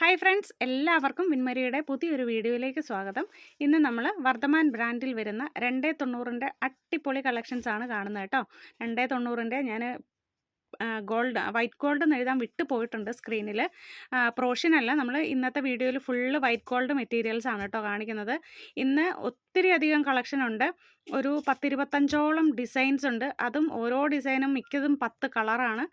Hi friends എല്ലാവർക്കും വിൻമരിയുടെ പുതിയൊരു വീഡിയോയിലേക്ക് സ്വാഗതം. ഇന്ന് നമ്മൾ വർദ്ധമാൻ ബ്രാൻഡിൽ വരുന്ന രണ്ടേ തൊണ്ണൂറിന്റെ അടിപൊളി കളക്ഷൻസാണ് കാണുന്നത് കേട്ടോ. രണ്ടേ തൊണ്ണൂറിന്റെ ഞാൻ ഗോൾഡ് വൈറ്റ് ഗോൾഡ് എന്ന് എഴുതാൻ വിട്ടു പോയിട്ടുണ്ട് സ്ക്രീനിൽ. പ്രോഷൻ അല്ല നമ്മൾ ഇന്നത്തെ വീഡിയോയിൽ ഫുള്ള് വൈറ്റ് ഗോൾഡ് മെറ്റീരിയൽസ് ആണ് കേട്ടോ കാണിക്കുന്നത്. ഇന്ന് ഒത്തിരി അധികം കളക്ഷൻ ഉണ്ട്. ഒരു പത്തിരുപത്തഞ്ചോളം ഡിസൈൻസ് ഉണ്ട്. അതും ഓരോ ഡിസൈനും മിക്കതും പത്ത് കളറാണ്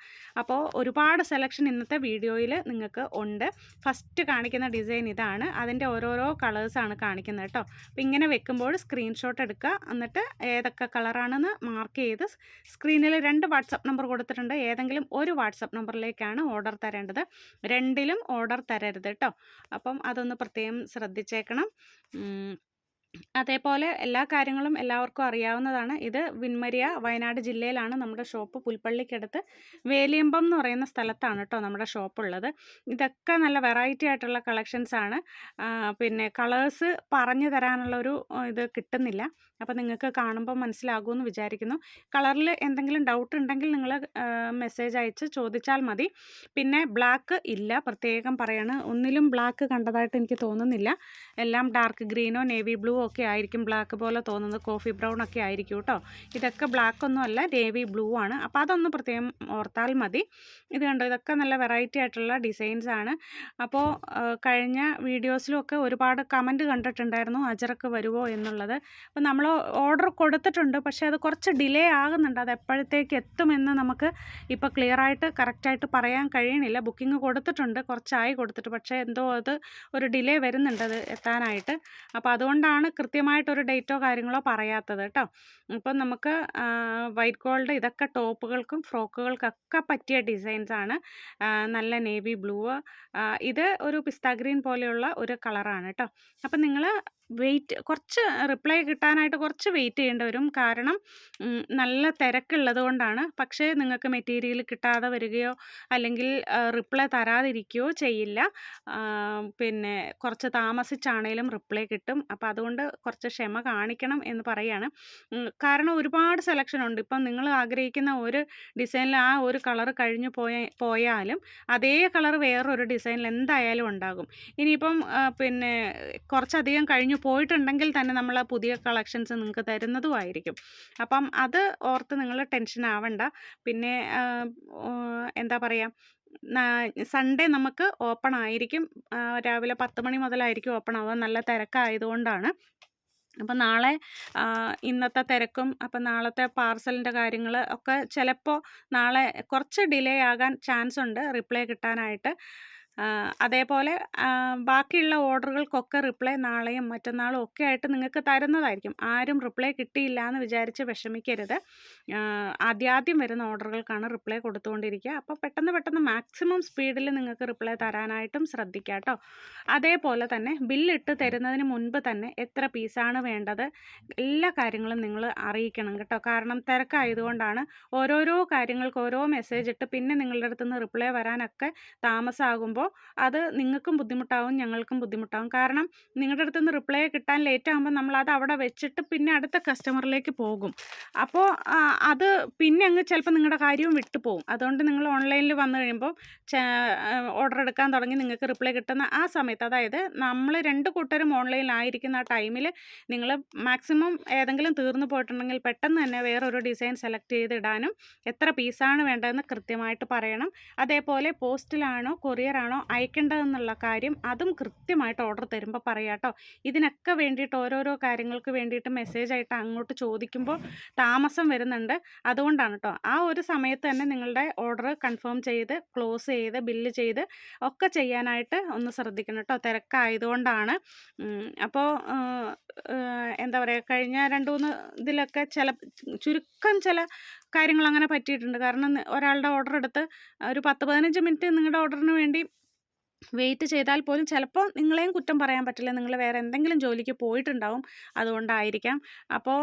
അപ്പോൾ ഒരുപാട് സെലക്ഷൻ ഇന്നത്തെ വീഡിയോയിൽ നിങ്ങൾക്ക് ഉണ്ട്. ഫസ്റ്റ് കാണിക്കുന്ന ഡിസൈൻ ഇതാണ്. അതിന്റെ ഓരോരോ കളേഴ്സാണ് കാണിക്കുന്നത് കേട്ടോ. അപ്പോൾ ഇങ്ങനെ വെക്കുമ്പോൾ സ്ക്രീൻഷോട്ട് എടുക്കുക. എന്നിട്ട് ഏതൊക്കെ കളറാണെന്ന് മാർക്ക് ചെയ്ത് സ്ക്രീനിൽ രണ്ട് വാട്സപ്പ് നമ്പർ കൊടുത്തിട്ടുണ്ട്. ഏതെങ്കിലും ഒരു വാട്സപ്പ് നമ്പറിലേക്കാണ് ഓർഡർ തരേണ്ടത് രണ്ടിലും ഓർഡർ തരരുത് കേട്ടോ അപ്പം അതൊന്ന് പ്രത്യേകം ശ്രദ്ധിച്ചേക്കണം. അതേപോലെ എല്ലാ കാര്യങ്ങളും എല്ലാവർക്കും അറിയാവുന്നതാണ്. ഇത് വിൻമരിയ വയനാട് ജില്ലയിലാണ് നമ്മുടെ ഷോപ്പ് പുൽപ്പള്ളിക്കടുത്ത്. വേലിയമ്പം എന്ന് പറയുന്ന സ്ഥലത്താണ് കേട്ടോ നമ്മുടെ ഷോപ്പുള്ളത്. ഇതൊക്കെ നല്ല വെറൈറ്റി ആയിട്ടുള്ള കളക്ഷൻസ് ആണ്. പിന്നെ കളേഴ്സ് പറഞ്ഞു തരാനുള്ള ഒരു ഇത് കിട്ടുന്നില്ല. അപ്പോൾ നിങ്ങൾക്ക് കാണുമ്പോൾ മനസ്സിലാകുമെന്ന് വിചാരിക്കുന്നു. കളറിൽ എന്തെങ്കിലും ഡൗട്ട് ഉണ്ടെങ്കിൽ നിങ്ങൾ മെസ്സേജ് അയച്ച് ചോദിച്ചാൽ മതി. പിന്നെ ബ്ലാക്ക് ഇല്ല പ്രത്യേകം പറയാണ്. ഒന്നിലും ബ്ലാക്ക് കണ്ടതായിട്ട് എനിക്ക് തോന്നുന്നില്ല. എല്ലാം ഡാർക്ക് ഗ്രീനോ നേവി ബ്ലൂ ഒക്കെ ആയിരിക്കും ബ്ലാക്ക് പോലെ തോന്നുന്നത്. കോഫി ബ്രൗൺ ഒക്കെ ആയിരിക്കും കേട്ടോ. ഇതൊക്കെ ബ്ലാക്ക് ഒന്നും അല്ല നേവി ബ്ലൂ ആണ്. അപ്പോൾ അതൊന്ന് പ്രത്യേകം ഓർത്താൽ മതി. ഇത് കണ്ടോ ഇതൊക്കെ നല്ല വെറൈറ്റി ആയിട്ടുള്ള ഡിസൈൻസ് ആണ്. അപ്പോൾ കഴിഞ്ഞ വീഡിയോസിലുമൊക്കെ ഒരുപാട് കമന്റ് കണ്ടിട്ടുണ്ടായിരുന്നു അജറക്ക് വരുമോ എന്നുള്ളത്. അപ്പോൾ നമ്മൾ ഓർഡർ കൊടുത്തിട്ടുണ്ട് പക്ഷേ അത് കുറച്ച് ഡിലേ ആകുന്നുണ്ട്. അത് എപ്പോഴത്തേക്ക് എത്തുമെന്ന് നമുക്ക് ഇപ്പോൾ ക്ലിയർ ആയിട്ട് കറക്റ്റായിട്ട് പറയാൻ കഴിയണില്ല. ബുക്കിംഗ് കൊടുത്തിട്ടുണ്ട് കുറച്ചായി കൊടുത്തിട്ട് പക്ഷേ എന്തോ അത് ഒരു ഡിലേ വരുന്നുണ്ട് അത് എത്താനായിട്ട്. അപ്പോൾ അതുകൊണ്ടാണ് കൃത്യമായിട്ടൊരു ഡേറ്റോ കാര്യങ്ങളോ പറയാത്തത് കേട്ടോ അപ്പം നമുക്ക് വൈറ്റ് ഗോൾഡ് ഇതൊക്കെ ടോപ്പുകൾക്കും ഫ്രോക്കുകൾക്കൊക്കെ പറ്റിയ ഡിസൈൻസ് ആണ് നല്ല നേവി ബ്ലൂ ഇത് ഒരു പിസ്ത ഗ്രീൻ പോലെയുള്ള ഒരു കളറാണ് കേട്ടോ അപ്പം നിങ്ങൾ വെയിറ്റ് കുറച്ച് റിപ്ലൈ കിട്ടാനായിട്ട് കുറച്ച് വെയിറ്റ് ചെയ്യേണ്ടി വരും. കാരണം നല്ല തിരക്കുള്ളത് കൊണ്ടാണ്. പക്ഷേ നിങ്ങൾക്ക് മെറ്റീരിയൽ കിട്ടാതെ വരികയോ അല്ലെങ്കിൽ റിപ്ലൈ തരാതിരിക്കുകയോ ചെയ്യില്ല. പിന്നെ കുറച്ച് താമസിച്ചാണേലും റിപ്ലൈ കിട്ടും. അപ്പോൾ അതുകൊണ്ട് കുറച്ച് ക്ഷമ കാണിക്കണം എന്ന് പറയുകയാണ് കാരണം ഒരുപാട് സെലക്ഷൻ ഉണ്ട്. ഇപ്പം നിങ്ങൾ ആഗ്രഹിക്കുന്ന ഒരു ഡിസൈനിൽ ആ ഒരു കളർ കഴിഞ്ഞു പോയ പോയാലും അതേ കളർ വേറൊരു ഡിസൈനിൽ എന്തായാലും ഉണ്ടാകും. ഇനിയിപ്പം പിന്നെ കുറച്ചധികം കഴിഞ്ഞു പോയിട്ടുണ്ടെങ്കിൽ തന്നെ നമ്മൾ ആ പുതിയ കളക്ഷൻസ് നിങ്ങൾക്ക് തരുന്നതുമായിരിക്കും അപ്പം അത് ഓർത്ത് നിങ്ങൾ ടെൻഷൻ ആവണ്ട. പിന്നെ എന്താ പറയുക സൺഡേ നമുക്ക് ഓപ്പൺ ആയിരിക്കും. രാവിലെ പത്ത് മണി മുതലായിരിക്കും ഓപ്പൺ ആവുക. നല്ല തിരക്കായതുകൊണ്ടാണ്. അപ്പം നാളെ ഇന്നത്തെ തിരക്കും അപ്പം നാളത്തെ പാർസലിന്റെ കാര്യങ്ങൾ ഒക്കെ ചിലപ്പോൾ നാളെ കുറച്ച് ഡിലേ ആകാൻ ചാൻസ് ഉണ്ട്. റിപ്ലൈ കിട്ടാനായിട്ട്. അതേപോലെ ബാക്കിയുള്ള ഓർഡറുകൾക്കൊക്കെ റിപ്ലൈ നാളെയും മറ്റന്നാളും ഒക്കെ ആയിട്ട് നിങ്ങൾക്ക് തരുന്നതായിരിക്കും. ആരും റിപ്ലൈ കിട്ടിയില്ല എന്ന് വിചാരിച്ച് വിഷമിക്കരുത്. ആദ്യാദ്യം വരുന്ന ഓർഡറുകൾക്കാണ് റിപ്ലൈ കൊടുത്തുകൊണ്ടിരിക്കുക. അപ്പോൾ പെട്ടെന്ന് പെട്ടെന്ന് മാക്സിമം സ്പീഡിൽ നിങ്ങൾക്ക് റിപ്ലൈ തരാനായിട്ടും ശ്രദ്ധിക്കുക കേട്ടോ. അതേപോലെ തന്നെ ബില്ലിട്ട് തരുന്നതിന് മുൻപ് തന്നെ എത്ര പീസാണ് വേണ്ടത് എല്ലാ കാര്യങ്ങളും നിങ്ങൾ അറിയിക്കണം കേട്ടോ. കാരണം തിരക്കായതുകൊണ്ടാണ് ഓരോരോ കാര്യങ്ങൾക്ക് ഓരോ മെസ്സേജ് ഇട്ട് പിന്നെ നിങ്ങളുടെ അടുത്ത് നിന്ന് റിപ്ലൈ വരാനൊക്കെ താമസമാകുമ്പോൾ അത് നിങ്ങൾക്കും ബുദ്ധിമുട്ടാവും ഞങ്ങൾക്കും ബുദ്ധിമുട്ടാവും. കാരണം നിങ്ങളുടെ അടുത്ത് നിന്ന് റിപ്ലൈ കിട്ടാൻ ലേറ്റ് ആകുമ്പോൾ നമ്മൾ അത് അവിടെ വെച്ചിട്ട് പിന്നെ അടുത്ത കസ്റ്റമറിലേക്ക് പോകും. അപ്പോൾ അത് പിന്നെ അങ്ങ് ചിലപ്പോൾ നിങ്ങളുടെ കാര്യവും വിട്ടു പോകും. അതുകൊണ്ട് നിങ്ങൾ ഓൺലൈനിൽ വന്നു കഴിയുമ്പോൾ ഓർഡർ എടുക്കാൻ തുടങ്ങി നിങ്ങൾക്ക് റിപ്ലൈ കിട്ടുന്ന ആ സമയത്ത് അതായത് നമ്മൾ രണ്ട് കൂട്ടരും ഓൺലൈനിലായിരിക്കുന്ന ആ ടൈമിൽ നിങ്ങൾ മാക്സിമം ഏതെങ്കിലും തീർന്നു പോയിട്ടുണ്ടെങ്കിൽ പെട്ടെന്ന് തന്നെ വേറൊരു ഡിസൈൻ സെലക്ട് ചെയ്തിടാനും എത്ര പീസാണ് വേണ്ടതെന്ന് കൃത്യമായിട്ട് പറയണം. അതേപോലെ പോസ്റ്റിലാണോ കൊറിയറാണോ അയക്കേണ്ടതെന്നുള്ള കാര്യം അതും കൃത്യമായിട്ട് ഓർഡർ തരുമ്പോൾ പറയാം കേട്ടോ ഇതിനൊക്കെ വേണ്ടിയിട്ട് ഓരോരോ കാര്യങ്ങൾക്ക് വേണ്ടിയിട്ട് മെസ്സേജ് ആയിട്ട് അങ്ങോട്ട് ചോദിക്കുമ്പോൾ താമസം വരുന്നുണ്ട്. അതുകൊണ്ടാണ് കേട്ടോ ആ ഒരു സമയത്ത് തന്നെ നിങ്ങളുടെ ഓർഡർ കൺഫേം ചെയ്ത് ക്ലോസ് ചെയ്ത് ബില്ല് ചെയ്ത് ഒക്കെ ചെയ്യാനായിട്ട് ഒന്ന് ശ്രദ്ധിക്കണം കേട്ടോ തിരക്കായതുകൊണ്ടാണ്. അപ്പോൾ എന്താ പറയുക കഴിഞ്ഞ രണ്ട് മൂന്ന് ഇതിലൊക്കെ ചില ചുരുക്കം ചില കാര്യങ്ങൾ അങ്ങനെ പറ്റിയിട്ടുണ്ട്. കാരണം ഒരാളുടെ ഓർഡർ എടുത്ത് ഒരു പത്ത് പതിനഞ്ച് മിനിറ്റ് നിങ്ങളുടെ ഓർഡറിന് വേണ്ടി വെയിറ്റ് ചെയ്താൽ പോലും ചിലപ്പോൾ നിങ്ങളെയും കുറ്റം പറയാൻ പറ്റില്ല. നിങ്ങൾ വേറെ എന്തെങ്കിലും ജോലിക്ക് പോയിട്ടുണ്ടാവും അതുകൊണ്ടായിരിക്കാം. അപ്പോൾ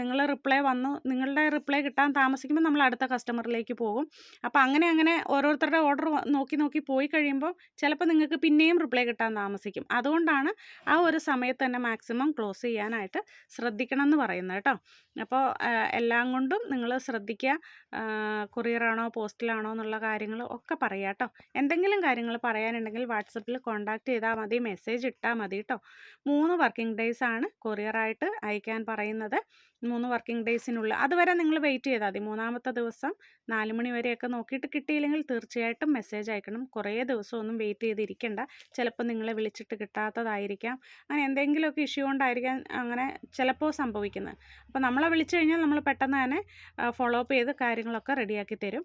നിങ്ങൾ റിപ്ലൈ വന്നു. നിങ്ങളുടെ റിപ്ലൈ കിട്ടാൻ താമസിക്കുമ്പോൾ നമ്മൾ അടുത്ത കസ്റ്റമറിലേക്ക് പോകും. അപ്പോൾ അങ്ങനെ അങ്ങനെ ഓരോരുത്തരുടെ ഓർഡർ നോക്കി നോക്കി പോയി കഴിയുമ്പോൾ ചിലപ്പോൾ നിങ്ങൾക്ക് പിന്നെയും റിപ്ലൈ കിട്ടാൻ താമസിക്കും. അതുകൊണ്ടാണ് ആ ഒരു സമയത്ത് തന്നെ മാക്സിമം ക്ലോസ് ചെയ്യാനായിട്ട് ശ്രദ്ധിക്കണം എന്ന് പറയുന്നത് കേട്ടോ. അപ്പോൾ എല്ലാം കൊണ്ടും നിങ്ങൾ ശ്രദ്ധിക്കുക. കൊറിയറാണോ പോസ്റ്റിലാണോ എന്നുള്ള കാര്യങ്ങൾ ഒക്കെ പറയാം കേട്ടോ. എന്തെങ്കിലും കാര്യങ്ങൾ പറയാനുണ്ടെങ്കിൽ ഉണ്ടെങ്കിൽ വാട്സപ്പിൽ കോൺടാക്റ്റ് ചെയ്താൽ മതി മെസ്സേജ് ഇട്ടാൽ മതി കേട്ടോ മൂന്ന് വർക്കിംഗ് ഡേയ്സ് ആണ് കൊറിയറായിട്ട് അയക്കാൻ പറയുന്നത്. മൂന്ന് വർക്കിംഗ് ഡേയ്സിനുള്ളിൽ അതുവരെ നിങ്ങൾ വെയിറ്റ് ചെയ്താൽ മതി. മൂന്നാമത്തെ ദിവസം നാല് മണി വരെയൊക്കെ നോക്കിയിട്ട് കിട്ടിയില്ലെങ്കിൽ തീർച്ചയായിട്ടും മെസ്സേജ് അയക്കണം. കുറേ ദിവസമൊന്നും വെയിറ്റ് ചെയ്തിരിക്കേണ്ട. ചിലപ്പോൾ നിങ്ങളെ വിളിച്ചിട്ട് കിട്ടാത്തതായിരിക്കാം. അങ്ങനെ എന്തെങ്കിലുമൊക്കെ ഇഷ്യൂ കൊണ്ടായിരിക്കാം അങ്ങനെ ചിലപ്പോൾ സംഭവിക്കുന്നത്. അപ്പോൾ നമ്മളെ വിളിച്ചു കഴിഞ്ഞാൽ നമ്മൾ പെട്ടെന്ന് തന്നെ ഫോളോ അപ്പ് ചെയ്ത് കാര്യങ്ങളൊക്കെ റെഡിയാക്കി തരും.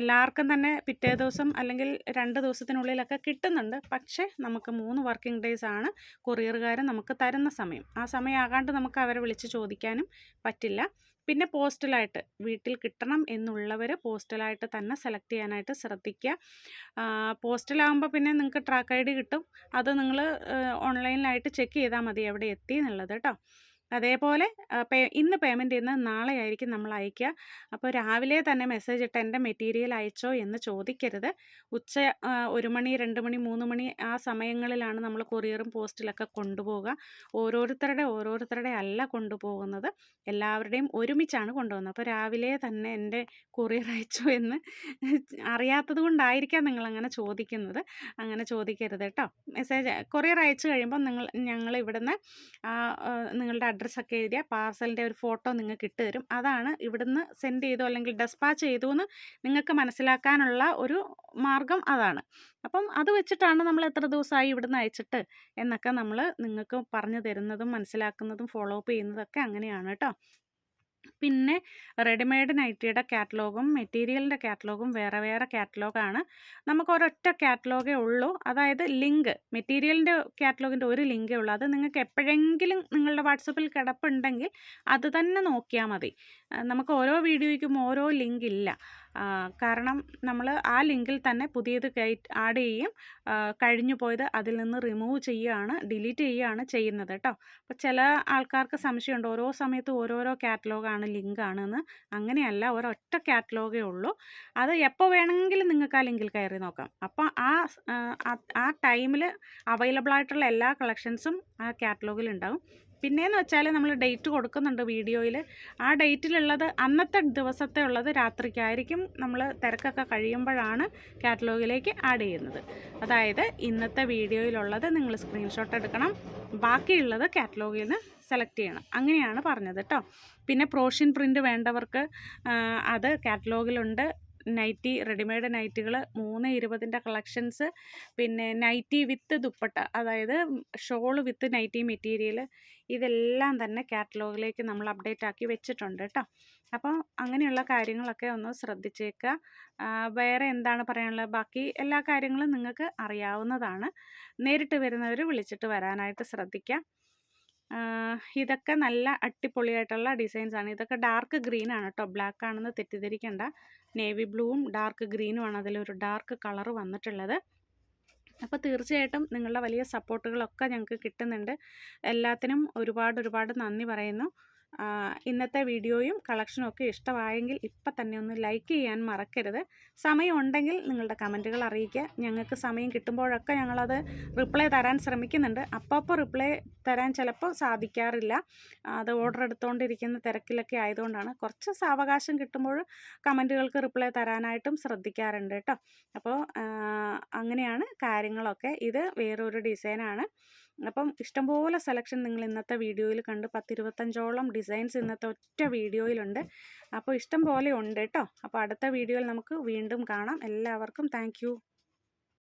എല്ലാവർക്കും തന്നെ പിറ്റേ ദിവസം അല്ലെങ്കിൽ രണ്ട് ദിവസത്തിനുള്ളിലൊക്കെ കിട്ടുന്നുണ്ട്. പക്ഷേ നമുക്ക് മൂന്ന് വർക്കിംഗ് ഡേയ്സ് ആണ് കൊറിയറുകാർ നമുക്ക് തരുന്ന സമയം. ആ സമയമാകാണ്ട് നമുക്ക് അവരെ വിളിച്ച് ചോദിക്കാനും പറ്റില്ല. പിന്നെ പോസ്റ്റലായിട്ട് വീട്ടിൽ കിട്ടണം എന്നുള്ളവർ പോസ്റ്റലായിട്ട് തന്നെ സെലക്ട് ചെയ്യാനായിട്ട് ശ്രദ്ധിക്കുക. പോസ്റ്റലാകുമ്പോൾ പിന്നെ നിങ്ങൾക്ക് ട്രാക്ക് ഐ ഡി കിട്ടും. അത് നിങ്ങൾ ഓൺലൈനിലായിട്ട് ചെക്ക് ചെയ്താൽ മതി എവിടെ എത്തി എന്നുള്ളത് കേട്ടോ അതേപോലെ പേ ഇന്ന് പേയ്മെന്റ് ചെയ്യുന്നത് നാളെ ആയിരിക്കും നമ്മൾ അയക്കുക അപ്പോൾ രാവിലെ തന്നെ മെസ്സേജ് ഇട്ട് എന്റെ മെറ്റീരിയൽ അയച്ചോ എന്ന് ചോദിക്കരുത്. ഉച്ച ഒരു മണി രണ്ട് മണി മൂന്ന് മണി ആ സമയങ്ങളിലാണ് നമ്മൾ കൊറിയറും പോസ്റ്റിലൊക്കെ കൊണ്ടുപോകുക ഓരോരുത്തരുടെ ഓരോരുത്തരുടെ അല്ല കൊണ്ടുപോകുന്നത്. എല്ലാവരുടെയും ഒരുമിച്ചാണ് കൊണ്ടുപോകുന്നത്. അപ്പോൾ രാവിലെ തന്നെ എന്റെ കൊറിയർ അയച്ചോ എന്ന് അറിയാത്തത് കൊണ്ടായിരിക്കാം നിങ്ങളങ്ങനെ ചോദിക്കുന്നത്. അങ്ങനെ ചോദിക്കരുത് കേട്ടോ. മെസ്സേജ് കൊറിയർ അയച്ചു കഴിയുമ്പോൾ നിങ്ങൾ ഞങ്ങൾ ഇവിടുന്ന് നിങ്ങളുടെ അഡ്രസ്സൊക്കെ എഴുതിയ പാർസലിന്റെ ഒരു ഫോട്ടോ നിങ്ങൾക്ക് ഇട്ട് തരും. അതാണ് ഇവിടുന്ന് സെൻഡ് ചെയ്തു അല്ലെങ്കിൽ ഡെസ്പാച്ച് ചെയ്തു എന്ന് നിങ്ങൾക്ക് മനസ്സിലാക്കാനുള്ള ഒരു മാർഗം അതാണ്. അപ്പം അത് വെച്ചിട്ടാണ് നമ്മൾ എത്ര ദിവസമായി ഇവിടുന്ന് അയച്ചിട്ട് എന്നൊക്കെ നമ്മൾ നിങ്ങൾക്ക് പറഞ്ഞു തരുന്നതും മനസ്സിലാക്കുന്നതും ഫോളോ അപ്പ് ചെയ്യുന്നതൊക്കെ അങ്ങനെയാണ് കേട്ടോ. പിന്നെ റെഡിമെയ്ഡ് നൈറ്റിയുടെ കാറ്റലോഗും മെറ്റീരിയലിന്റെ കാറ്റലോഗും വേറെ വേറെ കാറ്റലോഗാണ്. നമുക്ക് ഒരൊറ്റ കാറ്റലോഗേ ഉള്ളൂ. അതായത് ലിങ്ക് മെറ്റീരിയലിന്റെ കാറ്റലോഗിന്റെ ഒരു ലിങ്കേ ഉള്ളൂ. അത് നിങ്ങൾക്ക് എപ്പോഴെങ്കിലും നിങ്ങളുടെ വാട്സപ്പിൽ കിടപ്പുണ്ടെങ്കിൽ അത് തന്നെ നോക്കിയാൽ മതി. നമുക്ക് ഓരോ വീഡിയോയ്ക്കും ഓരോ ലിങ്ക് ഇല്ല. കാരണം നമ്മൾ ആ ലിങ്കിൽ തന്നെ പുതിയത് കയറ്റ് ആഡ് ചെയ്യും. കഴിഞ്ഞു പോയത് അതിൽ നിന്ന് റിമൂവ് ചെയ്യുകയാണ് ഡിലീറ്റ് ചെയ്യുകയാണ് ചെയ്യുന്നത് കേട്ടോ അപ്പോൾ ചില ആൾക്കാർക്ക് സംശയമുണ്ട്. ഓരോ സമയത്ത് ഓരോരോ കാറ്റലോഗാണ് ലിങ്കാണെന്ന്. അങ്ങനെയല്ല ഒരൊറ്റ കാറ്റലോഗേ ഉള്ളൂ. അത് എപ്പോൾ വേണമെങ്കിലും നിങ്ങൾക്ക് ആ ലിങ്കിൽ കയറി നോക്കാം. അപ്പോൾ ആ ആ, ടൈമിൽ അവൈലബിൾ ആയിട്ടുള്ള എല്ലാ കളക്ഷൻസും ആ കാറ്റലോഗിൽ ഉണ്ടാകും പിന്നെയെന്ന് വെച്ചാൽ നമ്മൾ ഡേറ്റ് കൊടുക്കുന്നുണ്ട് വീഡിയോയിൽ ആ ഡേറ്റിലുള്ളത് അന്നത്തെ ദിവസത്തെ ഉള്ളത് രാത്രിക്കായിരിക്കും. നമ്മൾ തിരക്കൊക്കെ കഴിയുമ്പോഴാണ് കാറ്റലോഗിലേക്ക് ആഡ് ചെയ്യുന്നത്. അതായത് ഇന്നത്തെ വീഡിയോയിലുള്ളത് നിങ്ങൾ സ്ക്രീൻഷോട്ട് എടുക്കണം. ബാക്കിയുള്ളത് കാറ്റലോഗിൽ നിന്ന് സെലക്ട് ചെയ്യണം. അങ്ങനെയാണ് പറഞ്ഞത് കേട്ടോ പിന്നെ പ്രോഷ്യൻ പ്രിന്റ് വേണ്ടവർക്ക് അത് കാറ്റലോഗിലുണ്ട്. നൈറ്റി റെഡിമെയ്ഡ് നൈറ്റികൾ മൂന്ന് ഇരുപതിന്റെ കളക്ഷൻസ്. പിന്നെ നൈറ്റി വിത്ത് ദുപ്പട്ട അതായത് ഷോൾ വിത്ത് നൈറ്റി മെറ്റീരിയൽ ഇതെല്ലാം തന്നെ കാറ്റലോഗിലേക്ക് നമ്മൾ അപ്ഡേറ്റ് ആക്കി വെച്ചിട്ടുണ്ട് കേട്ടോ. അപ്പോൾ അങ്ങനെയുള്ള കാര്യങ്ങളൊക്കെ ഒന്ന് ശ്രദ്ധിച്ചേക്കുക. വേറെ എന്താണ് പറയാനുള്ളത്? ബാക്കി എല്ലാ കാര്യങ്ങളും നിങ്ങൾക്ക് അറിയാവുന്നതാണ്. നേരിട്ട് വരുന്നവർ വിളിച്ചിട്ട് വരാനായിട്ട് ശ്രദ്ധിക്കാം. ഇതൊക്കെ നല്ല അടിപൊളിയായിട്ടുള്ള ഡിസൈൻസ് ആണ്. ഇതൊക്കെ ഡാർക്ക് ഗ്രീൻ ആണ് കേട്ടോ ബ്ലാക്ക് ആണെന്ന് തെറ്റിദ്ധരിക്കേണ്ട. നേവി ബ്ലൂവും ഡാർക്ക് ഗ്രീനും ആണ് അതിലൊരു ഡാർക്ക് കളർ വന്നിട്ടുള്ളത്. അപ്പോൾ തീർച്ചയായിട്ടും നിങ്ങളുടെ വലിയ സപ്പോർട്ടുകളൊക്കെ ഞങ്ങൾക്ക് കിട്ടുന്നുണ്ട്. എല്ലാത്തിനും ഒരുപാട് ഒരുപാട് നന്ദി പറയുന്നു. ഇന്നത്തെ വീഡിയോയും കളക്ഷനും ഒക്കെ ഇഷ്ടമായെങ്കിൽ ഇപ്പം തന്നെ ഒന്ന് ലൈക്ക് ചെയ്യാൻ മറക്കരുത്. സമയം ഉണ്ടെങ്കിൽ നിങ്ങളുടെ കമന്റുകൾ അറിയിക്കുക. ഞങ്ങൾക്ക് സമയം കിട്ടുമ്പോഴൊക്കെ ഞങ്ങളത് റിപ്ലൈ തരാൻ ശ്രമിക്കുന്നുണ്ട്. അപ്പോൾ റിപ്ലൈ തരാൻ ചിലപ്പോൾ സാധിക്കാറില്ല. അത് ഓർഡർ എടുത്തുകൊണ്ടിരിക്കുന്ന തിരക്കിലൊക്കെ ആയതുകൊണ്ടാണ്. കുറച്ച് സാവകാശം കിട്ടുമ്പോൾ കമന്റുകൾക്ക് റിപ്ലൈ തരാനായിട്ടും ശ്രദ്ധിക്കാറുണ്ട് കേട്ടോ. അപ്പോൾ അങ്ങനെയാണ് കാര്യങ്ങളൊക്കെ. ഇത് വേറൊരു ഡിസൈനാണ്. അപ്പം ഇഷ്ടംപോലെ സെലക്ഷൻ നിങ്ങൾ ഇന്നത്തെ വീഡിയോയിൽ കണ്ട് പത്തിരുപത്തഞ്ചോളം ഡിസൈൻസ് ഇന്നത്തെ ഒറ്റ വീഡിയോയിലുണ്ട്. അപ്പോൾ ഇഷ്ടം പോലെ ഉണ്ട് കേട്ടോ. അപ്പോൾ അടുത്ത വീഡിയോയിൽ നമുക്ക് വീണ്ടും കാണാം. എല്ലാവർക്കും താങ്ക്